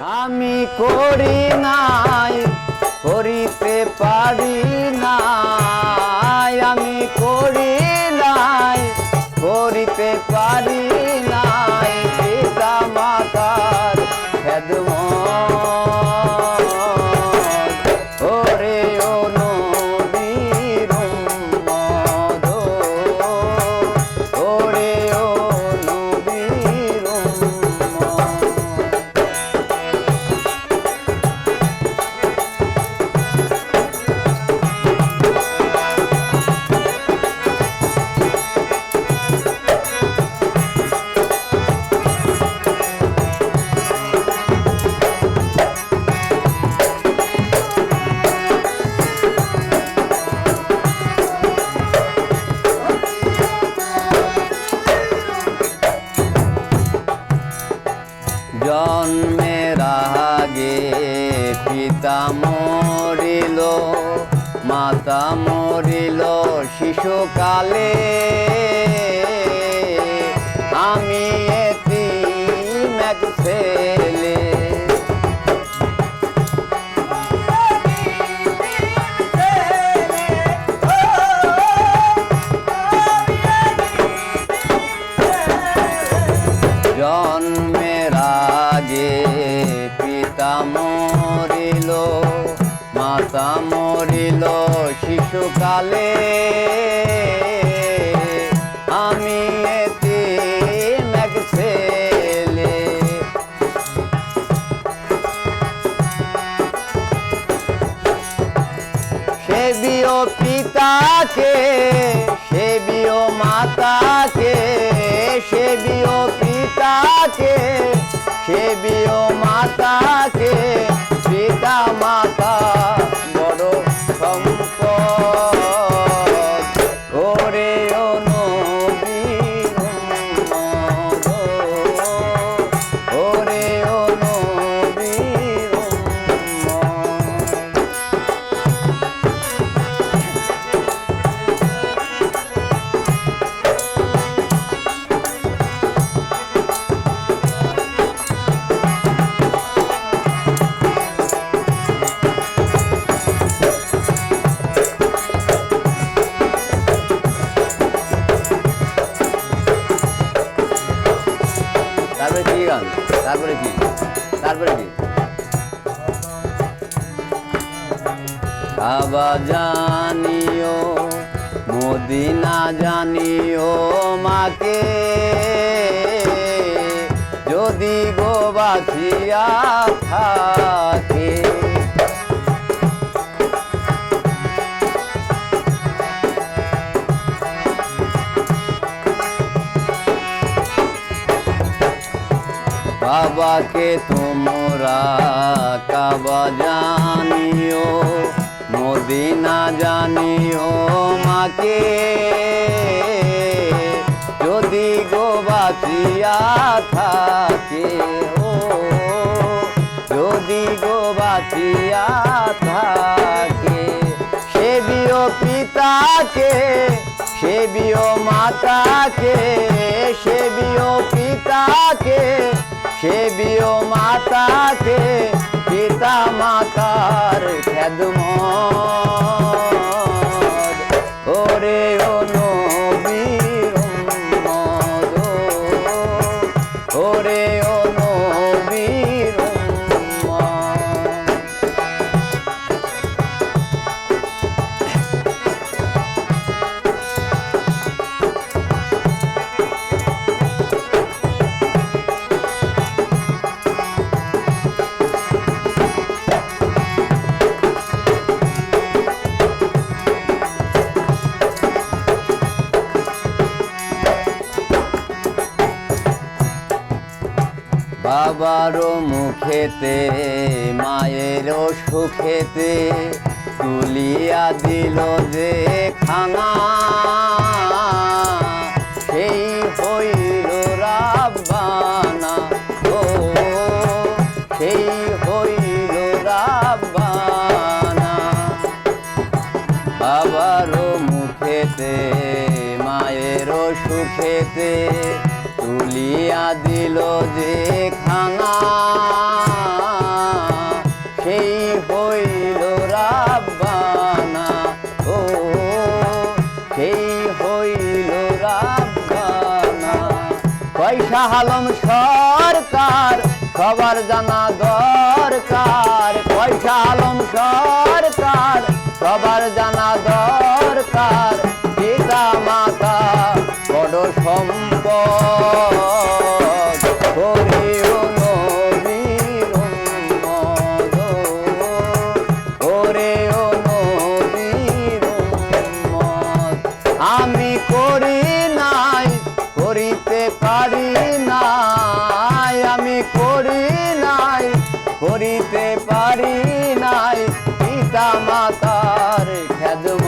আমি করি নাই জন্মের আগে পিতা মরিল মাতা মরিল শিশুকালে। আমি শিশুকালে আমি এক ছেলে। সেবিও পিতাকে সেবিও মাতাকে সেবিও পিতাকে সেবিও মাতাকে পিতা মাতা তারপরে কি? তারপরে কি? কাবা জানিও মদিনা জানিও মাকে যদি গো বাঁচিয়া থাকে বাবাকে তোমরা কাবা জানিও, মদিনা জানিও মাকে। যদি গো বাঁচিয়া থাকে ও, যদি গো থাকে সেবিও পিতাকে সেবিও মাতাকে সেবিও পিতাকে সেবিও মাতাকে পিতা মাতার খেদম ওরে ওরে বাবারও মুখেতে মায়েরও সুখেতে তুলিয়া দিল যে খানা। সেই হইল রাব্বানা ও, সেই হইল রাব্বানা বাবারও মুখেতে মায়েরও সুখেতে তুলিয়া দিল যে পয়সা হালম সরকার খবর জানা দরকার। পয়সা হালম সরকার খবর জানা দরকার। করি নাই করিতে পারি নাই পিতা মাতার খেদমত